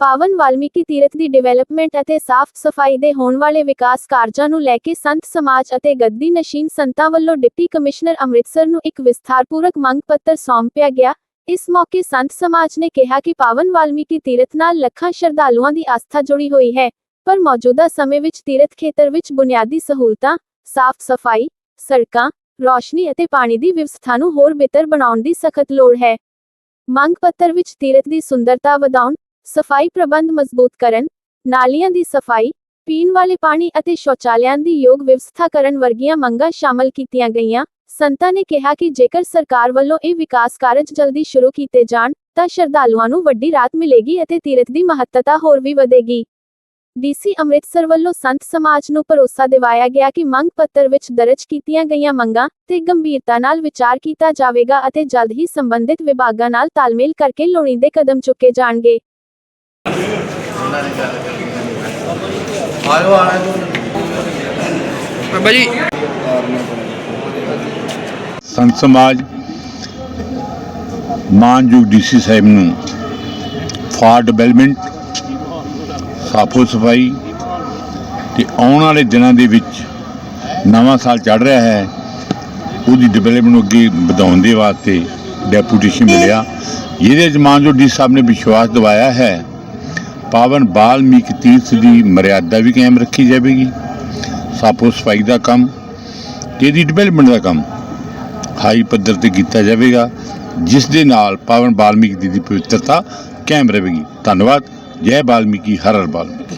ਪਾਵਨ ਵਾਲਮੀਕੀ ਤੀਰਥ ਦੀ ਡਿਵੈਲਪਮੈਂਟ ਅਤੇ ਸਾਫ਼ ਸਫ਼ਾਈ ਦੇ ਹੋਣ ਵਾਲੇ ਵਿਕਾਸ ਕਾਰਜਾਂ ਨੂੰ ਲੈ ਕੇ ਸੰਤ ਸਮਾਜ ਅਤੇ ਗੱਦੀ ਨਸ਼ੀਨ ਸੰਤਾਂ ਵੱਲੋਂ ਡਿਪਟੀ ਕਮਿਸ਼ਨਰ ਅੰਮ੍ਰਿਤਸਰ ਨੂੰ ਇੱਕ ਵਿਸਥਾਰਪੂਰਕ ਮੰਗ ਪੱਤਰ ਸੌਂਪਿਆ ਗਿਆ। ਇਸ ਮੌਕੇ ਸੰਤ ਸਮਾਜ ਨੇ ਕਿਹਾ ਕਿ ਪਾਵਨ ਵਾਲਮੀਕੀ ਤੀਰਥ ਨਾਲ ਲੱਖਾਂ ਸ਼ਰਧਾਲੂਆਂ ਦੀ ਆਸਥਾ ਜੁੜੀ ਹੋਈ ਹੈ, ਪਰ ਮੌਜੂਦਾ ਸਮੇਂ ਵਿੱਚ ਤੀਰਥ ਖੇਤਰ ਵਿੱਚ ਬੁਨਿਆਦੀ ਸਹੂਲਤਾਂ, ਸਾਫ਼ ਸਫ਼ਾਈ, ਸੜਕਾਂ, ਰੌਸ਼ਨੀ ਅਤੇ ਪਾਣੀ ਦੀ ਵਿਵਸਥਾ ਨੂੰ ਹੋਰ ਬਿਹਤਰ ਬਣਾਉਣ ਦੀ ਸਖਤ ਲੋੜ ਹੈ। ਮੰਗ ਪੱਤਰ ਵਿੱਚ ਤੀਰਥ ਦੀ ਸੁੰਦਰਤਾ ਵਧਾਉਣ ਸਫ਼ਾਈ ਪ੍ਰਬੰਧ ਮਜ਼ਬੂਤ ਕਰਨ, ਨਾਲੀਆਂ ਦੀ ਸਫ਼ਾਈ, ਪੀਣ ਵਾਲੇ ਪਾਣੀ ਅਤੇ ਸ਼ੌਚਾਲਿਆਂ ਦੀ ਯੋਗ ਵਿਵਸਥਾ ਕਰਨ ਵਰਗੀਆਂ ਮੰਗਾਂ ਸ਼ਾਮਲ ਕੀਤੀਆਂ ਗਈਆਂ। ਸੰਤਾਂ ਨੇ ਕਿਹਾ ਕਿ ਜੇਕਰ ਸਰਕਾਰ ਵੱਲੋਂ ਇਹ ਵਿਕਾਸ ਕਾਰਜ ਜਲਦੀ ਸ਼ੁਰੂ ਕੀਤੇ ਜਾਣ, ਤਾਂ ਸ਼ਰਧਾਲੂਆਂ ਨੂੰ ਵੱਡੀ ਰਾਹਤ ਮਿਲੇਗੀ ਅਤੇ ਤੀਰਥ ਦੀ ਮਹੱਤਤਾ ਹੋਰ ਵੀ ਵਧੇਗੀ। ਡੀਸੀ ਅੰਮ੍ਰਿਤਸਰ ਵੱਲੋਂ ਸੰਤ ਸਮਾਜ ਨੂੰ ਭਰੋਸਾ ਦਿਵਾਇਆ ਗਿਆ ਕਿ ਮੰਗ ਪੱਤਰ ਵਿੱਚ ਦਰਜ ਕੀਤੀਆਂ ਗਈਆਂ ਮੰਗਾਂ ਤੇ ਗੰਭੀਰਤਾ ਨਾਲ ਵਿਚਾਰ ਕੀਤਾ ਜਾਵੇਗਾ ਅਤੇ ਜਲਦ ਹੀ ਸੰਬੰਧਿਤ ਵਿਭਾਗਾਂ ਨਾਲ ਤਾਲਮੇਲ ਕਰਕੇ ਲੋੜੀਂਦੇ ਕਦਮ ਚੁੱਕੇ ਜਾਣਗੇ। ਆਇਓ ਆਣਾ ਬਾਬਾ ਜੀ। ਸੰਤ ਸਮਾਜ ਮਾਨਯੋਗ ਡੀਸੀ ਸਾਹਿਬ ਨੂੰ ਫਾਰ ਡਿਵੈਲਪਮੈਂਟ ਸਾਫੋ ਸਫ਼ਾਈ ਤੇ ਆਉਣ ਵਾਲੇ ਦਿਨਾਂ ਦੇ ਵਿੱਚ ਨਵਾਂ ਸਾਲ ਚੜ ਰਿਹਾ ਹੈ ਉਹਦੀ ਡਿਵੈਲਪਮੈਂਟ ਨੂੰ ਅੱਗੇ ਵਧਾਉਣ ਦੇ ਵਾਸਤੇ ਡੈਪੂਟੇਸ਼ਨ ਮਿਲਿਆ। ਜਿਹਦੇ ਚ ਮਾਨਯੋਗ ਡੀਸੀ ਸਾਹਿਬ ਨੇ ਵਿਸ਼ਵਾਸ ਦਿਵਾਇਆ ਹੈ ਪਾਵਨ ਬਾਲਮੀਕ ਤੀਰਥ ਦੀ ਮਰਿਆਦਾ ਵੀ ਕਾਇਮ ਰੱਖੀ ਜਾਵੇਗੀ। ਸਾਫੋ ਸਫ਼ਾਈ ਦਾ ਕੰਮ ਤੇ ਇਹਦੀ ਡਿਵੈਲਪਮੈਂਟ ਦਾ ਕੰਮ, ਹਾਈ ਪੱਧਰ ਤੇ ਕੀਤਾ ਜਾਵੇਗਾ, ਜਿਸ ਦੇ ਨਾਲ ਪਾਵਨ ਬਾਲਮੀਕੀ ਦੀ ਪਵਿੱਤਰਤਾ ਕਾਇਮ ਰਹੇਗੀ। ਧੰਨਵਾਦ। ਜੈ ਬਾਲਮੀਕੀ, ਹਰ ਹਰ ਬਾਲਮੀਕੀ।